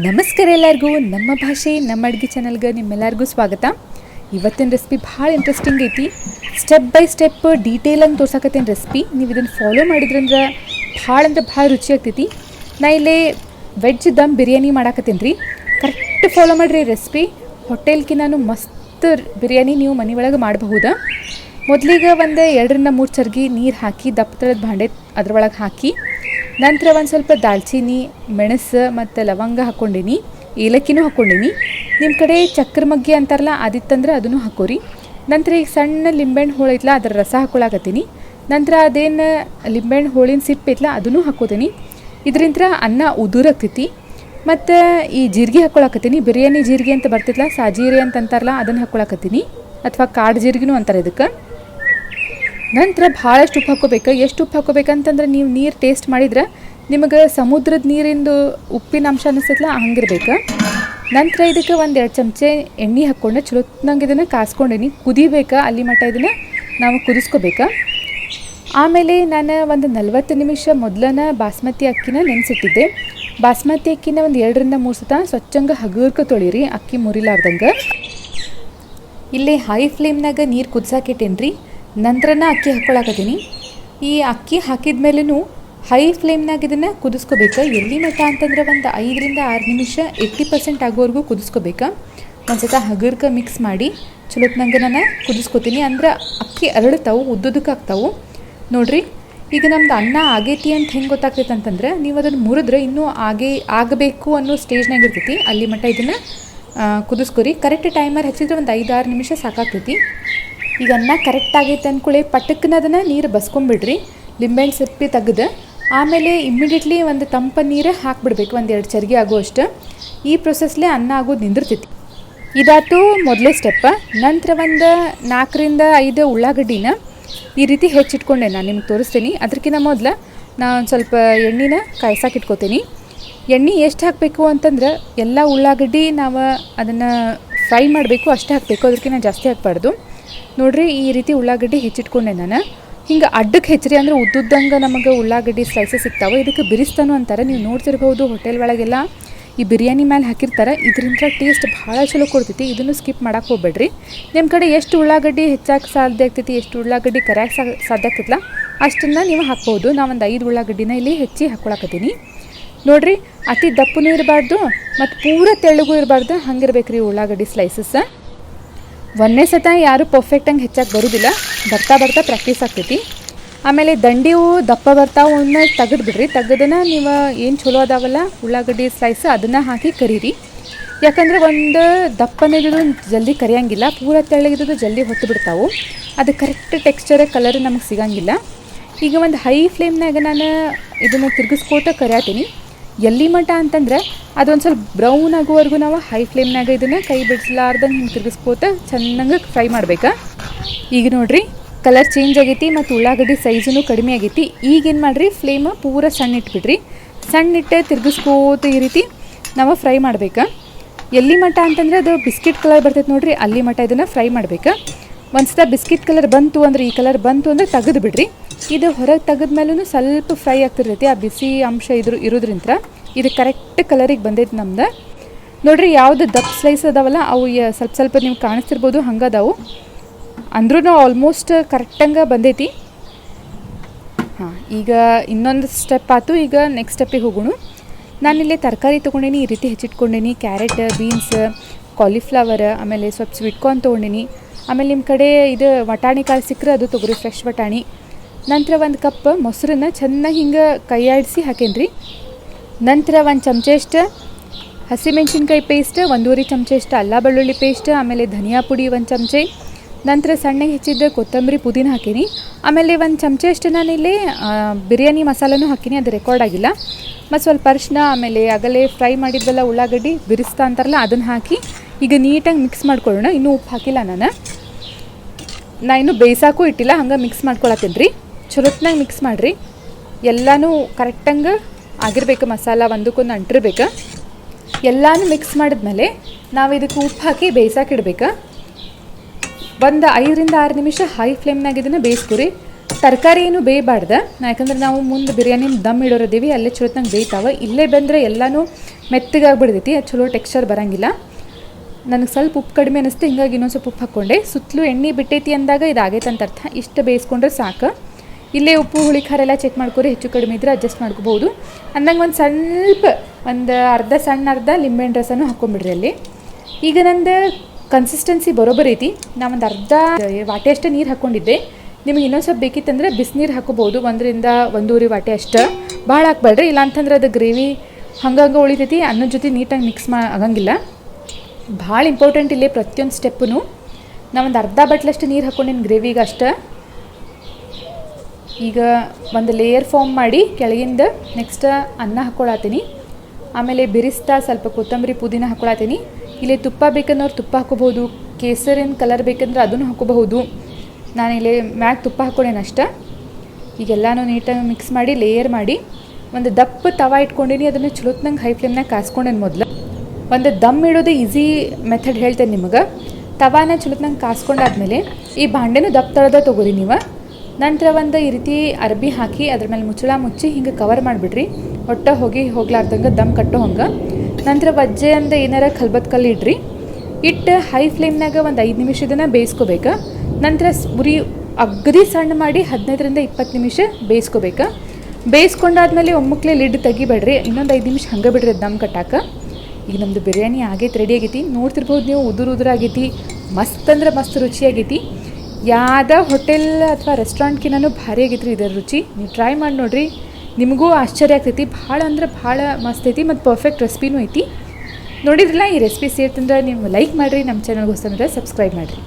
ನಮಸ್ಕಾರ ಎಲ್ಲರಿಗೂ. ನಮ್ಮ ಭಾಷೆ, ನಮ್ಮ ಅಡುಗೆ ಚಾನಲ್ಗೆ ನಿಮ್ಮೆಲ್ಲರಿಗೂ ಸ್ವಾಗತ. ಇವತ್ತಿನ ರೆಸಿಪಿ ಭಾಳ ಇಂಟ್ರೆಸ್ಟಿಂಗ್ ಐತಿ. ಸ್ಟೆಪ್ ಬೈ ಸ್ಟೆಪ್ ಡೀಟೇಲಾಗಿ ತೋರ್ಸಕತ್ತೇನು ರೆಸಿಪಿ ನೀವು ಇದನ್ನು ಫಾಲೋ ಮಾಡಿದ್ರಂದ್ರೆ ಭಾಳ ಅಂದ್ರೆ ಭಾಳ ರುಚಿ ಆಗ್ತೈತಿ. ನಾ ಇಲ್ಲಿ ವೆಜ್ ದಮ್ ಬಿರಿಯಾನಿ ಮಾಡಾಕತ್ತೇನೆ ರೀ. ಕರೆಕ್ಟ್ ಫಾಲೋ ಮಾಡಿರಿ ರೆಸಿಪಿ ಹೋಟೆಲ್ಕಿನಾನು ಮಸ್ತ್ ಬಿರಿಯಾನಿ ನೀವು ಮನೆ ಒಳಗೆ ಮಾಡಬಹುದಾ. ಮೊದಲಿಗೆ ಒಂದು ಎರಡರಿಂದ ಮೂರು ಚರ್ಗಿ ನೀರು ಹಾಕಿ ದಪ್ಪ ತಳದ ಭಾಂಡೆ ಅದ್ರೊಳಗೆ ಹಾಕಿ. ನಂತರ ಒಂದು ಸ್ವಲ್ಪ ದಾಲ್ಚಿನಿ, ಮೆಣಸು ಮತ್ತು ಲವಂಗ ಹಾಕ್ಕೊಂಡಿನಿ, ಏಲಕ್ಕಿನೂ ಹಾಕ್ಕೊಂಡಿನಿ. ನಿಮ್ಮ ಕಡೆ ಚಕ್ರ ಮಗ್ಗಿ ಅಂತಾರಲ್ಲ, ಅದಿತ್ತಂದ್ರೆ ಅದನ್ನು ಹಾಕೋರಿ. ನಂತರ ಈಗ ಸಣ್ಣ ಲಿಂಬೆಹಣ್ಣು ಹೋಳು ಐತಲ್ಲ ಅದರ ರಸ ಹಾಕೊಳಕತ್ತೀನಿ. ನಂತರ ಅದೇನು ಲಿಂಬೆಹಣ್ಣು ಹೋಳಿನ ಸಿಪ್ಪು ಇತ್ತಲ್ಲ ಅದನ್ನು ಹಾಕೋತೀನಿ. ಇದರಿಂದ ಅನ್ನ ಉದುರಾಗ್ತೈತಿ. ಮತ್ತು ಈ ಜೀರಿಗೆ ಹಾಕ್ಕೊಳಕತ್ತೀನಿ ಬಿರಿಯಾನಿ ಜೀರಿಗೆ ಅಂತ ಬರ್ತಿತ್ತಲ್ಲ ಸಾಜೀರೆ ಅಂತ ಅಂತಾರಲ್ಲ ಅದನ್ನು ಹಾಕ್ಕೊಳಕತ್ತೀನಿ ಅಥವಾ ಕಾಡು ಜೀರಿಗೆನೂ ಅಂತಾರೆ ಇದಕ್ಕೆ. ನಂತರ ಭಾಳಷ್ಟು ಉಪ್ಪು ಹಾಕೋಬೇಕು ಎಷ್ಟು ಉಪ್ಪು ಹಾಕೋಬೇಕಂತಂದ್ರೆ ನೀವು ನೀರು ಟೇಸ್ಟ್ ಮಾಡಿದ್ರೆ ನಿಮಗೆ ಸಮುದ್ರದ ನೀರಿಂದು ಉಪ್ಪಿನ ಅಂಶ ಅನಿಸ್ತೈತಲ್ಲ ಹಂಗಿರ್ಬೇಕು. ನಂತರ ಇದಕ್ಕೆ ಒಂದು ಎರಡು ಚಮಚೆ ಎಣ್ಣೆ ಹಾಕ್ಕೊಂಡು. ಚಲೋತ್ನಂಗೆ ಇದನ್ನು ಕಾಸ್ಕೊಂಡೇನಿ ಕುದಿಬೇಕು, ಅಲ್ಲಿ ಮಟ್ಟ ಇದನ್ನು ನಾವು ಕುದಿಸ್ಕೋಬೇಕು? ಆಮೇಲೆ ನಾನು ಒಂದು ನಲ್ವತ್ತು ನಿಮಿಷ ಮೊದಲನ ಬಾಸ್ಮತಿ ಅಕ್ಕಿನ ನೆನೆಸಿಟ್ಟಿದ್ದೆ. ಬಾಸ್ಮತಿ ಅಕ್ಕಿನ ಒಂದು ಎರಡರಿಂದ ಮೂರು ಸತ ಸ್ವಚ್ಛಂಗೆ ಹಗುರ್ಕ ತೊಳಿರಿ. ಅಕ್ಕಿ ಮುರಿಲಾರ್ದಂಗೆ. ಇಲ್ಲಿ ಹೈ ಫ್ಲೇಮ್ನಾಗ ನೀರು ಕುದ್ಸಾಕಿಟ್ಟೇನಿ ರೀ ನಂತರನ ಅಕ್ಕಿ ಹಾಕ್ಕೊಳಕತ್ತೀನಿ ಈ ಅಕ್ಕಿ ಹಾಕಿದ ಮೇಲೂ ಹೈ ಫ್ಲೇಮ್ನಾಗ ಇದನ್ನು ಕುದಿಸ್ಕೋಬೇಕು. ಎಲ್ಲಿ ಮಟ್ಟ ಅಂತಂದ್ರೆ ಒಂದು ಐದರಿಂದ ಆರು ನಿಮಿಷ ಏಯ್ಟಿ ಪರ್ಸೆಂಟ್ ಆಗೋವರೆಗೂ ಕುದಿಸ್ಕೋಬೇಕು. ಒಂದು ಸತ ಹಗುರ್ಕ ಮಿಕ್ಸ್ ಮಾಡಿ ಚಲೋತ್ನಂಗೆ ನಾನು ಕುದಿಸ್ಕೋತೀನಿ. ಅಂದ್ರೆ ಅಕ್ಕಿ ಅರಳುತ್ತಾವು ಉದ್ದುದಕ್ಕೆ ಆಗ್ತಾವು. ನೋಡ್ರಿ, ಈಗ ನಮ್ದು ಅನ್ನ ಆಗೈತಿ ಅಂತ ಹೆಂಗೆ ಗೊತ್ತಾಗ್ತೈತೆ ಅಂತಂದ್ರೆ ನೀವು ಅದನ್ನು ಮುರಿದ್ರೆ ಇನ್ನೂ ಆಗೇ, ಆಗಬೇಕು ಅನ್ನೋ ಸ್ಟೇಜ್ನಾಗ ಇರ್ತೈತಿ. ಅಲ್ಲಿ ಮಟ್ಟ ಇದನ್ನು ಕುದಿಸ್ಕೊರಿ. ಕರೆಕ್ಟ್ ಟೈಮರ್ ಹಚ್ಚಿದ್ರೆ ಒಂದು ಐದು ಆರು ನಿಮಿಷ ಸಾಕಾಗ್ತೈತಿ. ಈಗ ಅನ್ನ ಕರೆಕ್ಟ್ ಆಗೈತೆ ಅಂದ್ಕೊಳ್ಳಿ. ಪಟಕ್ಕನ ಅದನ್ನು ನೀರು ಬಸ್ಕೊಂಬಿಡ್ರಿ ಲಿಂಬೆಹಣ್ಣು ಸಿಪ್ಪಿ ತೆಗೆದು, ಆಮೇಲೆ ಇಮ್ಮಿಡಿಯೇಟ್ಲಿ ಒಂದು ತಂಪ ನೀರು ಹಾಕ್ಬಿಡ್ಬೇಕು. ಒಂದು ಎರಡು ಚರಿಗೆ ಆಗುವಷ್ಟು ಈ ಪ್ರೊಸೆಸ್ಲೇ ಅನ್ನ ಆಗೋದು ನಿಂದಿರ್ತೈತಿ. ಇದಾತು ಮೊದಲೇ ಸ್ಟೆಪ್ಪ ನಂತರ ಒಂದು ನಾಲ್ಕರಿಂದ ಐದು ಉಳ್ಳಾಗಡ್ಡಿನ ಈ ರೀತಿ ಹೆಚ್ಚಿಟ್ಕೊಂಡೆ ನಾನು ನಿಮ್ಗೆ ತೋರಿಸ್ತೀನಿ. ಅದಕ್ಕಿಂತ ಮೊದಲು ನಾನು ಸ್ವಲ್ಪ ಎಣ್ಣೆನ ಕಾಯ್ಸಕ್ಕೆ ಇಟ್ಕೋತೀನಿ. ಎಣ್ಣೆ ಎಷ್ಟು ಹಾಕಬೇಕು ಅಂತಂದ್ರೆ ಎಲ್ಲ ಉಳ್ಳಾಗಡ್ಡಿ ನಾವು ಅದನ್ನು ಫ್ರೈ ಮಾಡಬೇಕು, ಅಷ್ಟೇ ಹಾಕಬೇಕು. ಅದಕ್ಕಿಂತ ಜಾಸ್ತಿ ಹಾಕ್ಬಾರ್ದು. ನೋಡ್ರಿ, ಈ ರೀತಿ ಉಳ್ಳಾಗಡ್ಡಿ ಹೆಚ್ಚಿಟ್ಕೊಂಡೆ ನಾನು. ಹಿಂಗೆ ಅಡ್ಡಕ್ಕೆ ಹೆಚ್ಚರಿ ಅಂದ್ರೆ ಉದ್ದುದ್ದಂಗೆ ನಮಗೆ ಉಳ್ಳಾಗಡ್ಡಿ ಸ್ಲೈಸಸ್ ಸಿಗ್ತಾವೆ. ಇದಕ್ಕೆ ಬಿರಿಸ್ತಾನು ಅಂತಾರೆ. ನೀವು ನೋಡ್ತಿರ್ಬೋದು ಹೋಟೆಲ್ ಒಳಗೆಲ್ಲ ಈ ಬಿರಿಯಾನಿ ಮೇಲೆ ಹಾಕಿರ್ತಾರೆ. ಇದರಿಂದ ಟೇಸ್ಟ್ ಭಾಳ ಚಲೋ ಕೊಡ್ತೈತಿ. ಇದನ್ನು ಸ್ಕಿಪ್ ಮಾಡೋಕೆ ಹೋಗ್ಬೇಡ್ರಿ. ನಿಮ್ಮ ಕಡೆ ಎಷ್ಟು ಉಳ್ಳಾಗಡ್ಡಿ ಹೆಚ್ಚಾಗಿ ಸಾಧ್ಯ ಆಗ್ತೈತಿ? ಎಷ್ಟು ಉಳ್ಳಾಗಡ್ಡಿ ಕರಿಯಾಕೆ ಸಾಧ್ಯ ಆಗ್ತೈತಲ್ಲ ಅಷ್ಟನ್ನು ನೀವು ಹಾಕ್ಬೋದು ಒಂದು ಐದು ಉಳ್ಳಾಗಡ್ಡಿನ ಇಲ್ಲಿ ಹೆಚ್ಚಿ ಹಾಕ್ಕೊಳಕತ್ತೀನಿ ನೋಡ್ರಿ, ಅತಿ ದಪ್ಪನೂ ಇರಬಾರ್ದು ಮತ್ತು ಪೂರ ತೆಳ್ಳಗೂ ಇರಬಾರ್ದು. ಹಂಗಿರ್ಬೇಕು ರೀ ಉಳ್ಳಾಗಡ್ಡಿ ಸ್ಲೈಸಸ್ ಒಂದನೇ ಸತ ಯಾರೂ ಪರ್ಫೆಕ್ಟಂಗೆ ಹೆಚ್ಚಾಗಿ ಬರೋದಿಲ್ಲ. ಬರ್ತಾ ಬರ್ತಾ ಪ್ರಾಕ್ಟೀಸ್ ಆಗ್ತೈತಿ. ಆಮೇಲೆ ದಂಡಿವು ದಪ್ಪ ಬರ್ತಾವು ಒಮ್ಮೆ ತೆಗೆದು ಬಿಡ್ರಿ ತೆಗೆದನ್ನ ನೀವು ಏನು ಚಲೋ ಅದಾವಲ್ಲ, ಉಳ್ಳಾಗಡ್ಡಿ ಸ್ಲೈಸ್ ಅದನ್ನು ಹಾಕಿ ಕರೀರಿ. ಯಾಕಂದರೆ ಒಂದು ದಪ್ಪನಿದ್ದು ಜಲ್ದಿ ಕರಿಯಂಗಿಲ್ಲ, ಪೂರ ತೆಳ್ಳಗಿದ್ದು ಜಲ್ದಿ ಹೊತ್ತು ಬಿಡ್ತಾವು ಅದು ಕರೆಕ್ಟ್ ಟೆಕ್ಸ್ಚರ್ ಕಲರ್ ನಮಗೆ ಸಿಗಂಗಿಲ್ಲ. ಈಗ ಒಂದು ಹೈ ಫ್ಲೇಮ್ನಾಗ ನಾನು ಇದನ್ನು ತಿರುಗಿಸ್ಕೋತ ಕರಿಯಾತೀನಿ. ಎಲ್ಲಿ ಮಟ್ಟ ಅಂತಂದ್ರೆ ಅದೊಂದು ಸ್ವಲ್ಪ ಬ್ರೌನ್ ಆಗುವವರೆಗೂ ನಾವು ಹೈ ಫ್ಲೇಮ್ನಾಗ ಇದನ್ನು ಕೈ ಬಿಡಿಸ್ಲಾರ್ದಂಗೆ ಹಿಂಗೆ ತಿರುಗಿಸ್ಕೋತ ಚೆನ್ನಾಗಿ ಫ್ರೈ ಮಾಡ್ಬೇಕಾ. ಈಗ ನೋಡಿರಿ ಕಲರ್ ಚೇಂಜ್ ಆಗೈತಿ ಮತ್ತು ಉಳ್ಳಾಗಡ್ಡಿ ಸೈಜೂ ಕಡಿಮೆ ಆಗೈತಿ. ಈಗೇನು ಮಾಡಿರಿ ಫ್ಲೇಮ್ ಪೂರ ಸಣ್ಣ ಇಟ್ಬಿಡ್ರಿ. ಸಣ್ಣ ಇಟ್ಟೆ ತಿರುಗಿಸ್ಕೋತ ಈ ರೀತಿ ನಾವು ಫ್ರೈ ಮಾಡ್ಬೇಕಾ. ಎಲ್ಲಿ ಮಟ್ಟ ಅಂತಂದರೆ ಅದು ಬಿಸ್ಕಿಟ್ ಕಲರ್ ಬರ್ತೈತೆ ನೋಡಿರಿ, ಅಲ್ಲಿ ಮಟ್ಟ ಇದನ್ನು ಫ್ರೈ ಮಾಡ್ಬೇಕು. ಒಂದ್ಸಲ ಬಿಸ್ಕಿಟ್ ಕಲರ್ ಬಂತು ಅಂದ್ರೆ ಈ ಕಲರ್ ಬಂತು ಅಂದರೆ ತೆಗೆದು ಬಿಡ್ರಿ ಇದು ಹೊರಗೆ ತೆಗೆದ ಮೇಲೂ ಸ್ವಲ್ಪ ಫ್ರೈ ಆಗ್ತಿರ್ತೈತಿ, ಆ ಬಿಸಿ ಅಂಶ ಇದ್ರ ಇರೋದ್ರಿಂದ ಇದು ಕರೆಕ್ಟ್ ಕಲರಿಗೆ ಬಂದೈತೆ ನಮ್ದು. ನೋಡ್ರಿ ಯಾವುದು ದಪ್ಪ ಸ್ಲೈಸ್ ಅದಾವಲ್ಲ, ಅವು ಸ್ವಲ್ಪ ಸ್ವಲ್ಪ ನೀವು ಕಾಣಿಸ್ತಿರ್ಬೋದು, ಹಂಗದಾವು. ಅಂದ್ರೂ ಆಲ್ಮೋಸ್ಟ್ ಕರೆಕ್ಟಂಗೆ ಬಂದೈತಿ. ಹಾಂ, ಈಗ ಇನ್ನೊಂದು ಸ್ಟೆಪ್ ಆಯ್ತು ಈಗ ನೆಕ್ಸ್ಟ್ ಸ್ಟೆಪ್ಪಿಗೆ ಹೋಗೋಣ. ನಾನಿಲ್ಲಿ ತರಕಾರಿ ತೊಗೊಂಡೇನಿ, ಈ ರೀತಿ ಹೆಚ್ಚಿಟ್ಕೊಂಡೇನಿ ಕ್ಯಾರೆಟ್ ಬೀನ್ಸ್ ಕಾಲಿಫ್ಲವರ್ ಆಮೇಲೆ ಸ್ವಲ್ಪ ಸ್ವೀಟ್ ಕಾರ್ನ್ ತೊಗೊಂಡೇನಿ. ಆಮೇಲೆ ನಿಮ್ಮ ಕಡೆ ಇದು ವಟಾಣಿ ಕಾಳು ಸಿಕ್ಕರೆ ಅದು ತೊಗೊರಿ ಫ್ರೆಶ್ ವಟಾಣಿ. ನಂತರ ಒಂದು ಕಪ್ ಮೊಸರನ್ನ ಚೆನ್ನಾಗಿ ಹಿಂಗೆ ಕೈಯಾಡಿಸಿ ಹಾಕೇನ್ರಿ. ನಂತರ ಒಂದು ಚಮಚೆಷ್ಟು ಹಸಿಮೆಣ್ಸಿನ್ಕಾಯಿ ಪೇಸ್ಟ್ ಒಂದೂವರೆ ಚಮಚೆಷ್ಟು ಅಲ್ಲ ಬೆಳ್ಳುಳ್ಳಿ ಪೇಸ್ಟ್ ಆಮೇಲೆ ಧನಿಯಾ ಪುಡಿ ಒಂದು ಚಮಚೆ. ನಂತರ ಸಣ್ಣಗೆ ಹೆಚ್ಚಿದ್ದ ಕೊತ್ತಂಬರಿ ಪುದೀನ ಹಾಕೀನಿ. ಆಮೇಲೆ ಒಂದು ಚಮಚೆಷ್ಟು ನಾನಿಲ್ಲಿ ಬಿರಿಯಾನಿ ಮಸಾಲನೂ ಹಾಕೀನಿ, ಅದು ರೆಕಾರ್ಡ್ ಆಗಿಲ್ಲ. ಮತ್ತು ಸ್ವಲ್ಪ ಅರಿಶಿನ, ಆಮೇಲೆ ಆಗಲೇ ಫ್ರೈ ಮಾಡಿದ್ದೆಲ್ಲ ಉಳ್ಳಾಗಡ್ಡಿ, ಬಿರಿಸ್ತಾ ಅಂತಾರಲ್ಲ, ಅದನ್ನು ಹಾಕಿ ಈಗ ನೀಟಾಗಿ ಮಿಕ್ಸ್ ಮಾಡ್ಕೊಳ್ಳೋಣ. ಇನ್ನೂ ಉಪ್ಪು ಹಾಕಿಲ್ಲ ನಾನು. ನಾ ಇನ್ನೂ ಬೇಯಿಸಾಕೂ ಇಟ್ಟಿಲ್ಲ, ಹಂಗೆ ಮಿಕ್ಸ್ ಮಾಡ್ಕೊಳತ್ತೀನಿ ರೀ ಚಲೋತ್ನಾಗ ಮಿಕ್ಸ್ ಮಾಡಿರಿ. ಎಲ್ಲನೂ ಕರೆಕ್ಟಂಗೆ ಆಗಿರ್ಬೇಕು, ಮಸಾಲ ಒಂದಕ್ಕೊಂದು ಅಂಟಿರ್ಬೇಕು. ಎಲ್ಲನೂ ಮಿಕ್ಸ್ ಮಾಡಿದ್ಮೇಲೆ ನಾವು ಇದಕ್ಕೆ ಉಪ್ಪು ಹಾಕಿ ಬೇಯಿಸಾಕಿಡ್ಬೇಕು ಒಂದು ಐದರಿಂದ ಆರು ನಿಮಿಷ ಹೈ ಫ್ಲೇಮ್ನಾಗ ಇದನ್ನು ಬೇಯಿಸ್ಕೊರಿ ತರಕಾರಿ ಏನು ಬೇಯಬಾರ್ದು. ಯಾಕಂದ್ರೆ ನಾವು ಮುಂದೆ ಬಿರಿಯಾನಿ ದಮ್ ಇಡೋರಿದ್ದೀವಿ, ಅಲ್ಲೇ ಚಲೋತ್ನಾಗ ಬೇಯ್ತಾವೆ. ಇಲ್ಲೇ ಬಂದರೆ ಎಲ್ಲನೂ ಮೆತ್ತಗಾಗ್ಬಿಡ್ತೈತಿ, ಅದು ಚಲೋ ಟೆಕ್ಸ್ಚರ್ ಬರೋಂಗಿಲ್ಲ. ನನಗೆ ಸ್ವಲ್ಪ ಉಪ್ಪು ಕಡಿಮೆ ಅನಿಸ್ತು, ಹಿಂಗಾಗಿ ಇನ್ನೊಂದು ಸ್ವಲ್ಪ ಉಪ್ಪು ಹಾಕ್ಕೊಂಡೆ ಸುತ್ತಲೂ ಎಣ್ಣೆ ಬಿಟ್ಟೈತಿ ಅಂದಾಗ ಇದಾಗೈತೆ ಅಂತ ಅರ್ಥ ಇಷ್ಟು ಬೇಯಿಸ್ಕೊಂಡ್ರೆ ಸಾಕು. ಇಲ್ಲೇ ಉಪ್ಪು, ಹುಳಿ, ಖಾರ ಎಲ್ಲ ಚೆಕ್ ಮಾಡ್ಕೊರಿ ಹೆಚ್ಚು ಕಡಿಮೆ ಇದ್ರೆ ಅಡ್ಜಸ್ಟ್ ಮಾಡ್ಕೋಬೋದು ಅಂದಂಗೆ ಒಂದು ಸ್ವಲ್ಪ, ಒಂದು ಅರ್ಧ, ಸಣ್ಣ ಅರ್ಧ ಲಿಂಬೆಹಣ್ಣು ರಸನೂ ಹಾಕ್ಕೊಂಬಿಡ್ರಿ ಅಲ್ಲಿ. ಈಗ ನಂದು ಕನ್ಸಿಸ್ಟೆನ್ಸಿ ಬರೋಬರ್ ಐತಿ. ನಾವೊಂದು ಅರ್ಧ ವಾಟೆ ಅಷ್ಟೇ ನೀರು ಹಾಕ್ಕೊಂಡಿದ್ದೆ ನಿಮಗೆ ಇನ್ನೊಂದು ಸ್ವಲ್ಪ ಬೇಕಿತ್ತಂದ್ರೆ ಬಿಸಿನೀರು ಹಾಕೋಬೋದು ಒಂದರಿಂದ ಒಂದೂರಿ ವಾಟೆ ಅಷ್ಟೇ. ಭಾಳ ಹಾಕ್ಬೇಡ್ರಿ ಇಲ್ಲ ಅಂತಂದ್ರೆ ಅದು ಗ್ರೇವಿ ಹಂಗಂಗೆ ಉಳಿತೈತಿ, ಅನ್ನದ ಜೊತೆ ನೀಟಾಗಿ ಮಿಕ್ಸ್ ಮಾ ಆಗಂಗಿಲ್ಲ. ಭಾಳ ಇಂಪಾರ್ಟೆಂಟ್ ಇಲ್ಲಿ ಪ್ರತಿಯೊಂದು ಸ್ಟೆಪ್ಪು ನಾವೊಂದು ಅರ್ಧ ಬಟ್ಲಷ್ಟು ನೀರು ಹಾಕ್ಕೊಂಡಿನಿ ಗ್ರೇವಿಗೆ ಅಷ್ಟೇ. ಈಗ ಒಂದು ಲೇಯರ್ ಫಾರ್ಮ್ ಮಾಡಿ ಕೆಳಗಿಂದ ನೆಕ್ಸ್ಟ್ ಅನ್ನ ಹಾಕ್ಕೊಳತ್ತೀನಿ ಆಮೇಲೆ ಬಿರಿಸ್ತಾ ಸ್ವಲ್ಪ ಕೊತ್ತಂಬರಿ ಪುದೀನ ಹಾಕ್ಕೊಳತ್ತೀನಿ ಇಲ್ಲಿ ತುಪ್ಪ ಬೇಕಂದ್ರೆ ತುಪ್ಪ ಹಾಕೋಬಹುದು, ಕೇಸರಿನ ಕಲರ್ ಬೇಕಂದ್ರೆ ಅದನ್ನು ಹಾಕೋಬಹುದು. ಇಲ್ಲಿ ಮ್ಯಾಗ ತುಪ್ಪ ಹಾಕ್ಕೊಂಡೇನು ಅಷ್ಟೇ. ಈಗೆಲ್ಲನೂ ನೀಟಾಗಿ ಮಿಕ್ಸ್ ಮಾಡಿ ಲೇಯರ್ ಮಾಡಿ, ಒಂದು ದಪ್ಪ ತವ ಇಟ್ಕೊಂಡೀನಿ, ಅದನ್ನು ಚಲೋತ್ನಂಗೆ ಹೈ ಫ್ಲೇಮ್ನಾಗ ಕಾಸ್ಕೊಂಡೇನೆ ಮೊದಲು. ಒಂದು ದಮ್ ಇಡೋದು ಈಸಿ ಮೆಥಡ್ ಹೇಳ್ತೇನೆ ನಿಮಗೆ. ತವಾನ ಚಲೋತ್ನಂಗೆ ಕಾಸ್ಕೊಂಡಾದ್ಮೇಲೆ ಈ ಬಾಂಡೆನೂ ದಪ್ಪ ತಳದ ತೊಗೋರಿ ನೀವು. ನಂತರ ಒಂದು ಈ ರೀತಿ ಅರ್ಬಿ ಹಾಕಿ ಅದ್ರ ಮೇಲೆ ಮುಚ್ಚಳ ಮುಚ್ಚಿ ಹಿಂಗೆ ಕವರ್ ಮಾಡಿಬಿಡ್ರಿ. ಹೊಟ್ಟೆ ಹೋಗಿ ಹೋಗ್ಲಾರ್ದಂಗೆ ದಮ್ ಕಟ್ಟೋ ಹಂಗೆ. ನಂತರ ಬಜ್ಜೆ ಅಂದ ಏನಾರ ಕಲ್ಬತ್ ಕಲ್ಲು ಇಡ್ರಿ. ಇಟ್ಟು ಹೈ ಫ್ಲೇಮ್ನಾಗ ಒಂದು ಐದು ನಿಮಿಷದನ್ನ ಬೇಯಿಸ್ಕೋಬೇಕು. ನಂತರ ಉರಿ ಅಗದಿ ಸಣ್ಣ ಮಾಡಿ ಹದಿನೈದರಿಂದ ಇಪ್ಪತ್ತು ನಿಮಿಷ ಬೇಯಿಸ್ಕೋಬೇಕು. ಬೇಯಿಸ್ಕೊಂಡಾದ್ಮೇಲೆ ಒಮ್ಮಕ್ಕಲೇ ಲಿಡ್ ತೆಗಿಬೇಡ್ರಿ. ಇನ್ನೊಂದು ಐದು ನಿಮಿಷ ಹಂಗೆ ಬಿಡ್ರಿ ದಮ್ ಕಟ್ಟಾಕ. ಈಗ ನಮ್ಮದು ಬಿರಿಯಾನಿ ಆಗೈತೆ ರೆಡಿ ಆಗೈತಿ. ನೋಡ್ತಿರ್ಬೋದು ನೀವು ಉದುರು ಉದುರಾಗೈತಿ. ಮಸ್ತ್ ಅಂದ್ರೆ ಮಸ್ತ್ ರುಚಿಯಾಗೈತಿ. ಯಾವ್ದ ಹೋಟೆಲ್ ಅಥವಾ ರೆಸ್ಟೋರೆಂಟ್ಕಿನ್ನೂ ಭಾರಿ ಆಗೈತ್ರಿ ಇದರ ರುಚಿ. ನೀವು ಟ್ರೈ ಮಾಡಿ ನೋಡಿರಿ. ನಿಮಗೂ ಆಶ್ಚರ್ಯ ಆಗ್ತೈತಿ. ಭಾಳ ಅಂದ್ರೆ ಭಾಳ ಮಸ್ತ್ ಐತಿ ಮತ್ತು ಪರ್ಫೆಕ್ಟ್ ರೆಸಿಪಿನೂ ಐತಿ. ನೋಡಿದ್ರಲ್ಲ ಈ ರೆಸಿಪಿ ಸೇರ್ತಂದ್ರೆ ನೀವು ಲೈಕ್ ಮಾಡಿರಿ ನಮ್ಮ ಚಾನಲ್ಗೋಸ್ಕರ ಸಬ್ಸ್ಕ್ರೈಬ್ ಮಾಡಿರಿ.